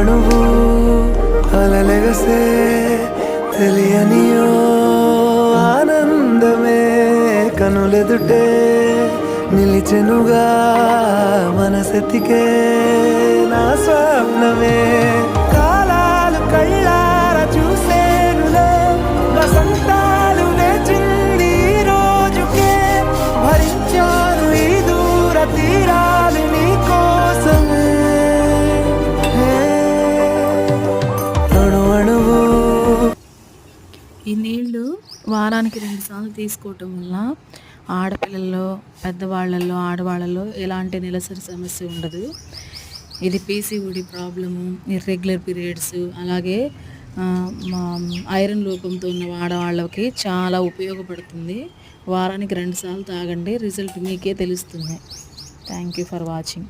అణువు అలలెగసే తెలియనియో ఆనందమే కనులెదుటే నిలిచెనుగా మనసెతికే నా స్వా ఈ నీళ్ళు వారానికి రెండు సార్లు తీసుకోవటం వల్ల ఆడపిల్లల్లో పెద్దవాళ్ళల్లో ఆడవాళ్ళల్లో ఎలాంటి నెలసరి సమస్య ఉండదు. ఇది పీసీఓడి ప్రాబ్లము ఇర్రెగ్యులర్ పీరియడ్స్ అలాగే మా- ఐరన్ లోపంతో ఉన్న ఆడవాళ్ళకి చాలా ఉపయోగపడుతుంది. వారానికి రెండు సార్లు తాగండి రిజల్ట్ మీకే తెలుస్తుంది. Thank you for watching.